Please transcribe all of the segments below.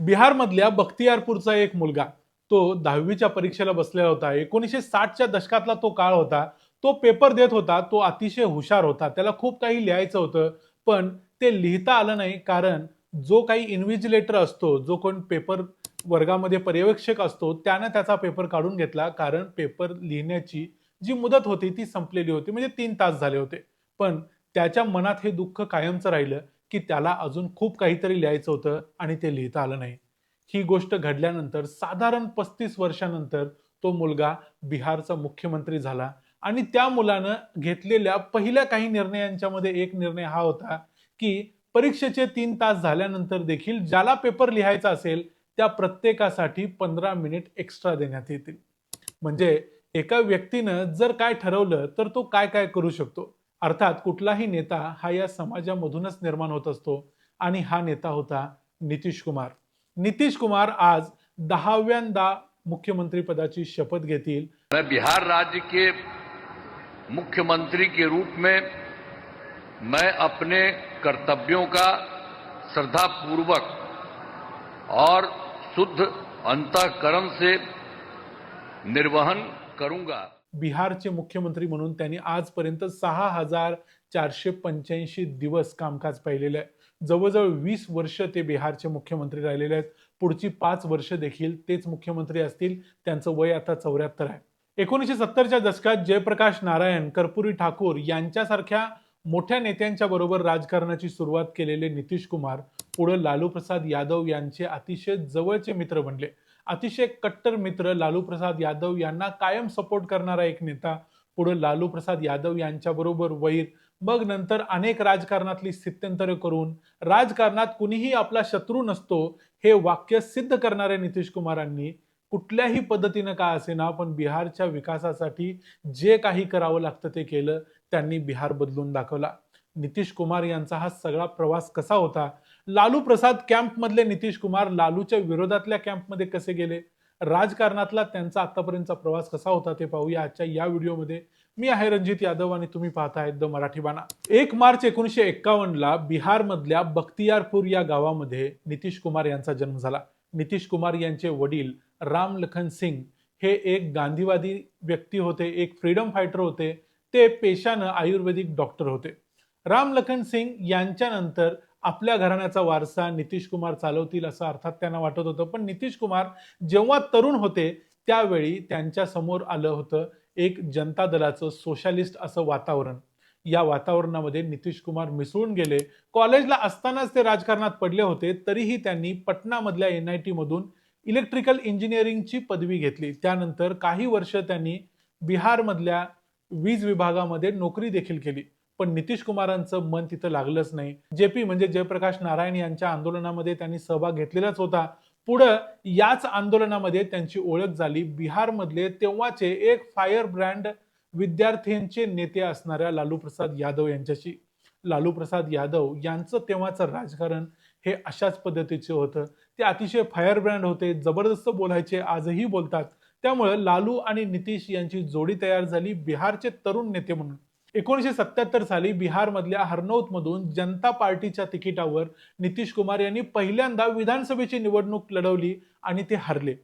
बिहारमधल्या बख्तियारपूरचा एक मुलगा तो दहावीच्या परीक्षेला बसलेला होता. एकोणीसशे साठच्या दशकातला तो काळ होता. तो पेपर देत होता. तो अतिशय हुशार होता. त्याला खूप काही लिहायचं होतं पण ते लिहिता आलं नाही कारण जो काही इन्व्हिजिलेटर असतो जो कोण पेपर वर्गामध्ये पर्यवेक्षक असतो त्यानं त्याचा पेपर काढून घेतला कारण पेपर लिहिण्याची जी मुदत होती ती संपलेली होती. म्हणजे तीन तास झाले होते. पण त्याच्या मनात हे दुःख कायमचं राहिलं. की त्याला अजून खूप काहीतरी लिहायचं होतं आणि ते लिहिता आलं नाही. ही गोष्ट घडल्यानंतर साधारण पस्तीस वर्षानंतर तो मुलगा बिहारचा मुख्यमंत्री झाला आणि त्या मुलानं घेतलेल्या पहिल्या काही निर्णयांच्यामध्ये एक निर्णय हा होता की परीक्षेचे तीन तास झाल्यानंतर देखील ज्याला पेपर लिहायचा असेल त्या प्रत्येकासाठी पंधरा मिनिट एक्स्ट्रा देण्यात येतील. म्हणजे एका व्यक्तीनं जर काय ठरवलं तर तो काय काय करू शकतो? अर्थात कुठलाही नेता हा या समाजामधूनच निर्माण होत असतो आणि हा नेता होता नितीश कुमार. नितीश कुमार आज दहाव्यांदा मुख्यमंत्री पदाची शपथ घेतील. मैं बिहार राज्य के मुख्यमंत्री के रूप में मैं अपने कर्तव्यों का श्रद्धापूर्वक और शुद्ध अंतकरण से निर्वहन करूंगा। बिहारचे मुख्यमंत्री म्हणून त्यांनी आजपर्यंत सहा हजार चारशे पंच्याऐंशी दिवस कामकाज पाहिलेले आहे. जवळजवळ वीस वर्ष ते बिहारचे मुख्यमंत्री राहिलेले आहेत. पुढची पाच वर्ष देखील तेच मुख्यमंत्री असतील त्यांचं वय आता चौऱ्याहत्तर आहे. एकोणीसशे सत्तरच्या दशकात जयप्रकाश नारायण कर्पुरी ठाकूर यांच्यासारख्या मोठ्या नेत्यांच्या बरोबर राजकारणाची सुरुवात केलेले नितीश कुमार पुढे लालू प्रसाद यादव यांचे अतिशय जवळचे मित्र बनले. अतिशय कट्टर मित्र लालू प्रसाद यादव यांना कायम सपोर्ट करणारा एक नेता. पुढे लालू प्रसाद यादव यांच्या बरोबर वैर. मग नंतर अनेक राजकारणातली स्थित्यंतरे करून राजकारणात कुणीही आपला शत्रू नसतो हे वाक्य सिद्ध करणाऱ्या नितीश कुमारांनी. कुठल्याही पद्धतीनं का असेना पण बिहारच्या विकासासाठी जे काही करावं लागतं ते केलं त्यांनी बिहार बदलून दाखवला. नितीश कुमार यांचा हा सगळा प्रवास कसा होता? लालू प्रसाद कॅम्पमधले नितीश कुमार लालूच्या विरोधातल्या कॅम्पमध्ये कसे गेले? राजकारणातला त्यांचा आतापर्यंतचा प्रवास कसा होता ते पाहूया आजच्या या व्हिडिओमध्ये मी आहे रणजित यादव आणि तुम्ही पाहताय द मराठी बाणा. एक मार्च एकोणीसशे एक्कावन्नला बिहारमधल्या बख्तियारपूर या गावामध्ये नितीश कुमार यांचा जन्म झाला. नितीश कुमार यांचे वडील राम लखन सिंग हे एक गांधीवादी व्यक्ती होते एक फ्रीडम फायटर होते. ते पेशानं आयुर्वेदिक डॉक्टर होते. राम लखन सिंग यांच्यानंतर आपल्या घराण्याचा वारसा नितीश कुमार चालवतील असं अर्थात त्यांना वाटत होतं. पण नितीश कुमार जेव्हा तरुण होते त्यावेळी त्यांच्यासमोर आलं होतं एक जनता दलाचं सोशालिस्ट असं वातावरण. या वातावरणामध्ये नितीश कुमार मिसळून गेले. कॉलेजला असतानाच ते राजकारणात पडले होते तरीही त्यांनी पटनामधल्या एन आय टीमधून इलेक्ट्रिकल इंजिनिअरिंगची पदवी घेतली. त्यानंतर काही वर्ष त्यांनी बिहारमधल्या वीज विभागामध्ये नोकरी देखील केली. पण नितीश कुमारांचं मन तिथं लागलंच नाही. जे पी म्हणजे जयप्रकाश नारायण यांच्या आंदोलनामध्ये त्यांनी सहभाग घेतलेलाच होता. पुढं याच आंदोलनामध्ये त्यांची ओळख झाली. बिहारमधले तेव्हाचे एक फायर ब्रँड विद्यार्थ्यांचे नेते असणाऱ्या लालू प्रसाद यादव यांच्याशी. लालू प्रसाद यादव यांचं तेव्हाचं राजकारण हे अशाच पद्धतीचे होतं. ते अतिशय फायर ब्रँड होते जबरदस्त बोलायचे आजही बोलतात. त्यामुळे लालू आणि नितीश यांची जोडी तयार झाली. बिहारचे तरुण नेते म्हणून. एकोणीसशे सत्याहत्तर साली बिहारमधल्या हरनौत मधून जनता पार्टीच्या तिकिटावर नितीश कुमार यांनी पहिल्यांदा विधानसभेची निवडणूक लढवली आणि ते हरले.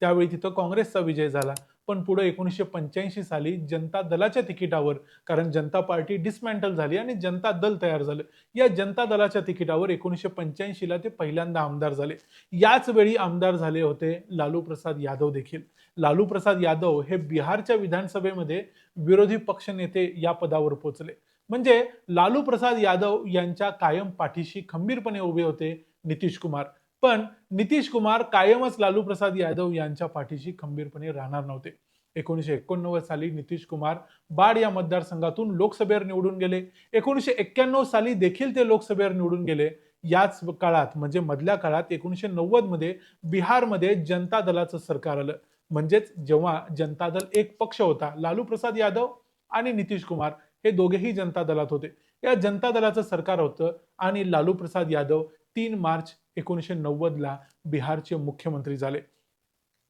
त्यावेळी तिथं काँग्रेसचा विजय झाला. पण पुढे एकोणीसशे पंच्याऐंशी साली जनता दलाच्या तिकिटावर कारण जनता पार्टी डिसमॅन्टल झाली आणि जनता दल तयार झालं. या जनता दलाच्या तिकिटावर एकोणीसशे पंच्याऐंशीला ते पहिल्यांदा आमदार झाले. याच वेळी आमदार झाले होते लालू प्रसाद यादव देखील. लालू प्रसाद यादव हे बिहारच्या विधानसभेमध्ये विरोधी पक्षनेते या पदावर पोहोचले म्हणजे लालू प्रसाद यादव यांच्या कायम पाठीशी खंबीरपणे उभे होते नितीश कुमार. पण नितीश कुमार कायमच लालू प्रसाद यादव यांच्या पाठीशी खंबीरपणे राहणार नव्हते. एकोणीसशे एकोणनव्वद साली नितीश कुमार बाड या मतदारसंघातून लोकसभेवर निवडून गेले. एकोणीसशे एक्क्याण्णव साली देखील ते लोकसभेवर निवडून गेले. याच काळात म्हणजे मधल्या काळात एकोणीसशे नव्वदमध्ये बिहारमध्ये जनता दलाचं सरकार आलं. म्हणजेच जेव्हा जनता दल एक पक्ष होता लालू प्रसाद यादव आणि नितीश कुमार हे दोघेही जनता दलात होते. या जनता दलाचं सरकार होतं आणि लालू प्रसाद यादव तीन मार्च एकोणीसशे नव्वदला बिहारचे मुख्यमंत्री झाले.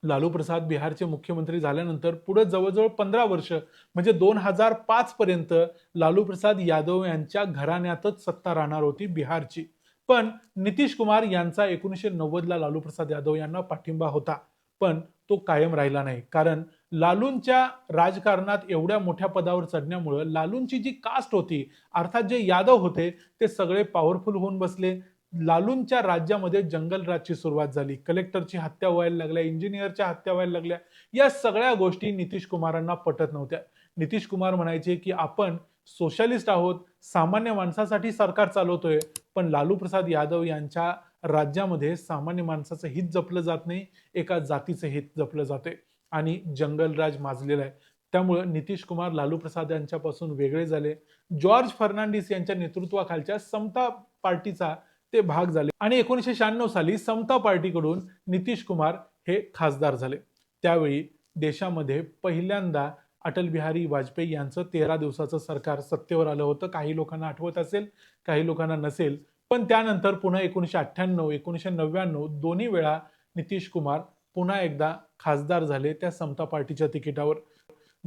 लालू प्रसाद बिहारचे मुख्यमंत्री झाल्यानंतर पुढे जवळजवळ पंधरा वर्ष म्हणजे दोन हजार पाच पर्यंत लालू प्रसाद यादव यांच्या घराण्यातच सत्ता राहणार होती बिहारची. पण नितीश कुमार यांचा एकोणीसशे नव्वदला लालू प्रसाद यादव यांना पाठिंबा होता. पण तो कायम राहिला नाही. कारण लालूंच्या राजकारणात एवढ्या मोठ्या पदावर चढण्यामुळं लालूंची जी कास्ट होती अर्थात जे यादव होते ते सगळे पॉवरफुल होऊन बसले. लालूंच्या राज्यामध्ये जंगलराजची सुरुवात झाली. कलेक्टरची हत्या व्हायला लागल्या इंजिनियरच्या हत्या व्हायला लागल्या. या सगळ्या गोष्टी नितीश कुमारांना पटत नव्हत्या. नितीश कुमार म्हणायचे की आपण सोशलिस्ट आहोत सामान्य माणसासाठी सरकार चालवतोय पण लालू प्रसाद यादव यांच्या राज्यामध्ये सामान्य माणसाचं हित जपलं जात नाही एका जातीचं हित जपलं जाते आणि जंगलराज माजलेला आहे. त्यामुळं नितीश कुमार लालू प्रसाद यांच्यापासून वेगळे झाले. जॉर्ज फर्नांडिस यांच्या नेतृत्वाखालच्या समता पार्टीचा ते भाग झाले. आणि एकोणीसशे शहाण्णव साली समता पार्टीकडून नितीश कुमार हे खासदार झाले. त्यावेळी देशामध्ये पहिल्यांदा अटल बिहारी वाजपेयी यांचं तेरा दिवसाचं सरकार सत्तेवर आलं होतं. काही लोकांना आठवत असेल काही लोकांना नसेल. पण त्यानंतर पुन्हा एकोणीसशे अठ्ठ्याण्णव एकोणीसशे नव्याण्णव दोन्ही वेळा नितीश कुमार पुन्हा एकदा खासदार झाले त्या समता पार्टीच्या तिकिटावर.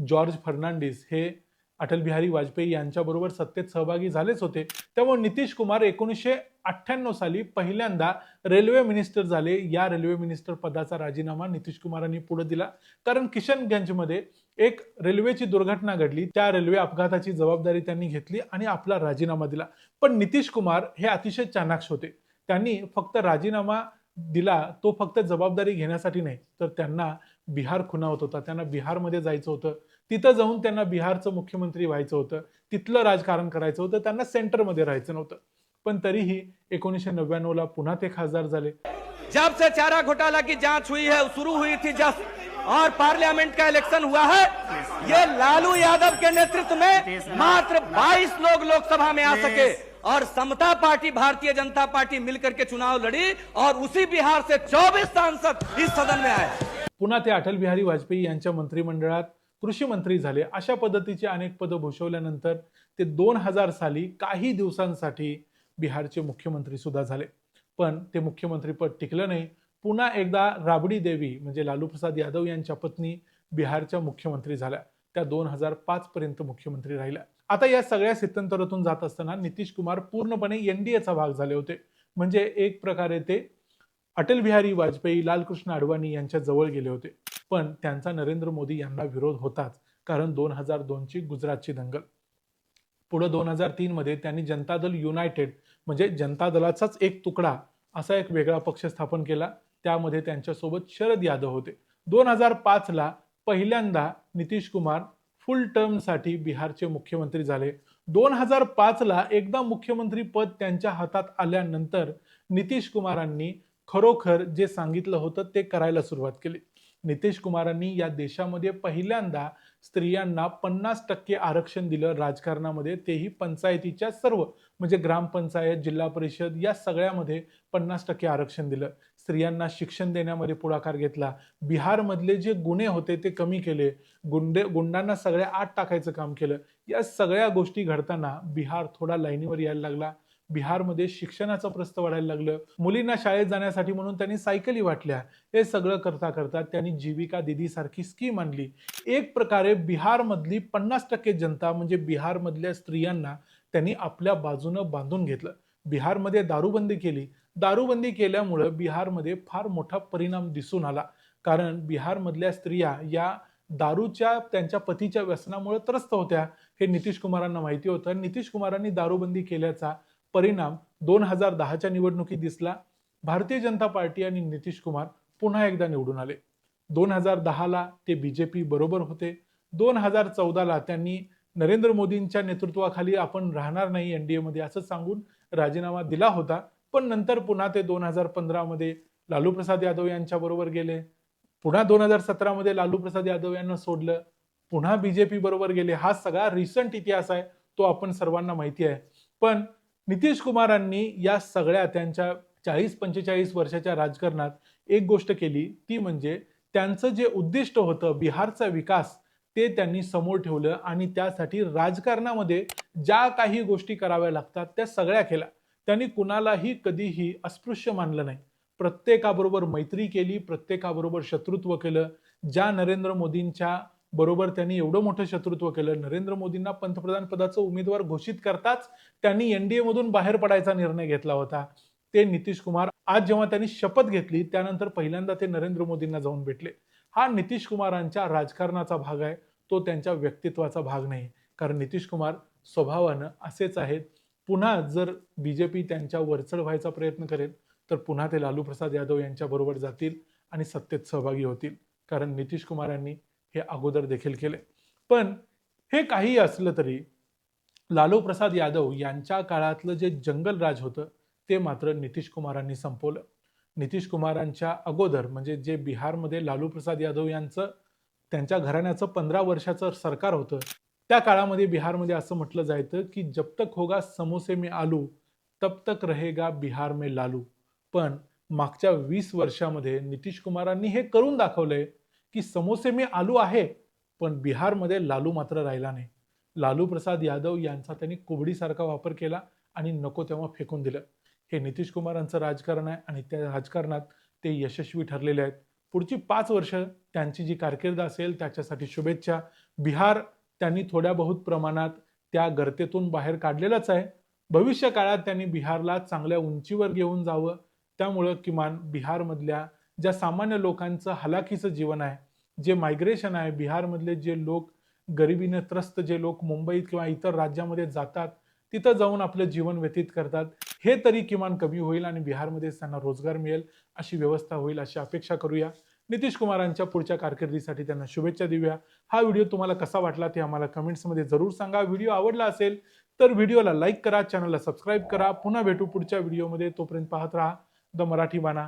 जॉर्ज फर्नांडिस हे अटल बिहारी वाजपेयी यांच्याबरोबर सत्तेत सहभागी झालेच होते. त्यामुळे नितीश कुमार एकोणीसशे अठ्ठ्याण्णव साली पहिल्यांदा रेल्वे मिनिस्टर झाले. या रेल्वे मिनिस्टर पदाचा राजीनामा नितीश कुमारांनी पुढे दिला. कारण किशनगंजमध्ये एक रेल्वेची दुर्घटना घडली. त्या रेल्वे अपघाताची जबाबदारी त्यांनी घेतली आणि आपला राजीनामा दिला. पण नितीश कुमार हे अतिशय चाणाक्ष होते. त्यांनी फक्त राजीनामा दिला तो फक्त जबाबदारी घेण्यासाठी नाही. तर त्यांना बिहार खुणावत होता. त्यांना बिहारमध्ये जायचं होतं. तिथं जाऊन त्यांना बिहारचं मुख्यमंत्री व्हायचं होतं तिथलं राजकारण करायचं होतं त्यांना सेंटरमध्ये राहायचं नव्हतं. पण तरीही एकोणीसशे नव्याण्णवला पुन्हा ते खासदार झाले. जब से चारा घोटाला की जांच हुई है शुरू हुई थी जब और पार्लियामेंट का इलेक्शन हुआ है ये लालू यादव के नेतृत्व में मात्र 22 लोग लोकसभा में आ सके। और समता पार्टी भारतीय जनता पार्टी मिलकर के चुनाव लड़ी और उसी बिहार से 24 सांसद इस सदन में आए। पुन्हा ते अटल बिहारी वाजपेयी यांच्या मंत्रिमंडळात कृषी मंत्री झाले. अशा पद्धतीची अनेक पदं भूषवल्यानंतर ते दोन हजार साली काही दिवसांसाठी बिहारचे मुख्यमंत्री सुद्धा झाले. पण ते मुख्यमंत्रीपद टिकलं नाही. पुन्हा एकदा राबडी देवी म्हणजे लालू प्रसाद यादव यांच्या पत्नी बिहारच्या मुख्यमंत्री झाल्या. त्या दोन हजार पाच पर्यंत मुख्यमंत्री राहिल्या. आता या सगळ्या स्थित्यंतरातून जात असताना नितीश कुमार पूर्णपणे एनडीएचा भाग झाले होते. म्हणजे एक प्रकारे ते अटल बिहारी वाजपेयी लालकृष्ण अडवाणी यांच्या जवळ गेले होते. पण त्यांचा नरेंद्र मोदी यांना विरोध होताच कारण दोन हजार दोनची गुजरातची दंगल. पुढे दोन हजार तीन मध्ये त्यांनी जनता दल युनायटेड म्हणजे जनता दलाचाच एक तुकडा असा एक वेगळा पक्ष स्थापन केला. त्यामध्ये त्यांच्यासोबत शरद यादव होते. दोन हजार पाच ला पहिल्यांदा नितीश कुमार फुल टर्मसाठी बिहारचे मुख्यमंत्री झाले. दोन हजार पाच ला एकदा मुख्यमंत्री पद त्यांच्या हातात आल्यानंतर नितीश कुमारांनी खरोखर जे सांगितलं होतं ते करायला सुरुवात केली. नितेश कुमारांनी या देशामध्ये पहिल्यांदा स्त्रियांना पन्नास टक्के आरक्षण दिलं राजकारणामध्ये. तेही पंचायतीच्या सर्व म्हणजे ग्रामपंचायत जिल्हा परिषद या सगळ्यामध्ये पन्नास टक्के आरक्षण दिलं. स्त्रियांना शिक्षण देण्यामध्ये पुढाकार घेतला. बिहारमधले जे गुन्हे होते ते कमी केले. गुंडे गुंडांना सगळ्या आत टाकायचं काम केलं. या सगळ्या गोष्टी घडताना बिहार थोडा लाईनीवर यायला लागला. बिहारमध्ये शिक्षणाचं प्रस्त वाढायला लागलं. मुलींना शाळेत जाण्यासाठी म्हणून त्यांनी सायकली वाटल्या. हे सगळं करता करता त्यांनी जीविका दिदी सारखी स्कीम आणली. एक प्रकारे बिहारमधली पन्नास टक्के जनता म्हणजे बिहारमधल्या स्त्रियांना त्यांनी आपल्या बाजूनं बांधून घेतलं. बिहारमध्ये दारूबंदी केली. दारूबंदी केल्यामुळं बिहारमध्ये फार मोठा परिणाम दिसून आला. कारण बिहारमधल्या स्त्रिया या दारूच्या त्यांच्या पतीच्या व्यसनामुळे त्रस्त होत्या हे नितीश कुमारांना माहिती होतं. नितीश कुमारांनी दारूबंदी केल्याचा परिणाम दोन हजार दहाच्या निवडणुकीत दिसला. भारतीय जनता पार्टी आणि नितीश कुमार पुन्हा एकदा निवडून आले. दोन हजार दहाला ते बीजेपी बरोबर होते. दोन हजार चौदाला त्यांनी नरेंद्र मोदींच्या नेतृत्वाखाली आपण राहणार नाही एनडीए मध्ये असं सांगून राजीनामा दिला होता. पण नंतर पुन्हा ते दोन हजार पंधरामध्ये लालू प्रसाद यादव यांच्या बरोबर गेले. पुन्हा दोन हजार सतरामध्ये लालू प्रसाद यादव यांना सोडलं. पुन्हा बीजेपी बरोबर गेले. हा सगळा रिसंट इतिहास आहे. तो आपण सर्वांना माहिती आहे. पण नितीश कुमारांनी या सगळ्या त्यांच्या चाळीस पंचेचाळीस वर्षाच्या राजकारणात एक गोष्ट केली ती म्हणजे त्यांचं जे उद्दिष्ट होतं बिहारचा विकास ते त्यांनी समोर ठेवलं आणि त्यासाठी राजकारणामध्ये ज्या काही गोष्टी कराव्या लागतात त्या सगळ्या केल्या. त्यांनी कुणालाही कधीही अस्पृश्य मानलं नाही. प्रत्येकाबरोबर मैत्री केली प्रत्येकाबरोबर शत्रुत्व केलं. ज्या नरेंद्र मोदींच्या बरोबर त्यांनी एवढं मोठं शत्रुत्व केलं. नरेंद्र मोदींना पंतप्रधान पदाचं उमेदवार घोषित करताच त्यांनी एनडीए मधून बाहेर पडायचा निर्णय घेतला होता. ते नितीश कुमार आज जेव्हा त्यांनी शपथ घेतली त्यानंतर पहिल्यांदा ते नरेंद्र मोदींना जाऊन भेटले. हा नितीश कुमारांच्या राजकारणाचा भाग आहे. तो त्यांच्या व्यक्तित्वाचा भाग नाही. कारण नितीश कुमार स्वभावानं असेच आहेत. पुन्हा जर बी जे पी त्यांच्या वरचढ व्हायचा प्रयत्न करेल तर पुन्हा ते लालू प्रसाद यादव यांच्याबरोबर जातील आणि सत्तेत सहभागी होतील. कारण नितीश कुमार यांनी हे अगोदर देखील केले. पण हे काही असलं तरी लालू प्रसाद यादव यांच्या काळातलं जे जंगल राज होतं ते मात्र नितीश कुमारांनी संपवलं. नितीश कुमारांच्या अगोदर म्हणजे जे बिहारमध्ये लालू प्रसाद यादव यांचं त्यांच्या घराण्याचं पंधरा वर्षाचं सरकार होतं त्या काळामध्ये बिहारमध्ये असं म्हटलं जायचं की जब तक होगा समोसे मी आलू तब तक रहेगा बिहार में लालू. पण मागच्या वीस वर्षामध्ये नितीश कुमारांनी हे करून दाखवलंय की समोसे मी आलू आहे पण बिहारमध्ये लालू मात्र राहिला नाही. लालू प्रसाद यादव यांचा त्यांनी कुबडीसारखा वापर केला आणि नको तेव्हा फेकून दिलं. हे नितीश कुमारांचं राजकारण आहे आणि त्या राजकारणात ते यशस्वी ठरलेले आहेत. पुढची पाच वर्ष त्यांची जी कारकीर्द असेल त्याच्यासाठी शुभेच्छा. बिहार त्यांनी थोड्या बहुत प्रमाणात त्या गर्तेतून बाहेर काढलेलंच आहे. भविष्य काळात त्यांनी बिहारला चांगल्या उंचीवर घेऊन जावं. त्यामुळं किमान बिहारमधल्या ज्या सामान्य लोकांचं हलाखीचं जीवन आहे जे मायग्रेशन आहे बिहारमधले जे लोक गरिबीने त्रस्त जे लोक मुंबईत किंवा इतर राज्यामध्ये जातात तिथं जाऊन आपलं जीवन व्यतीत करतात. हे तरी किमान कमी होईल आणि बिहारमध्ये त्यांना रोजगार मिळेल अशी व्यवस्था होईल अशी अपेक्षा करूया. नितीश कुमारांच्या पुढच्या कारकिर्दीसाठी त्यांना शुभेच्छा देऊया. हा व्हिडिओ तुम्हाला कसा वाटला ते आम्हाला कमेंट्समध्ये जरूर सांगा. व्हिडिओ आवडला असेल तर व्हिडिओला लाईक करा चॅनलला सबस्क्राईब करा. पुन्हा भेटू पुढच्या व्हिडिओमध्ये. तोपर्यंत पाहत राहा. द मराठी बाणा.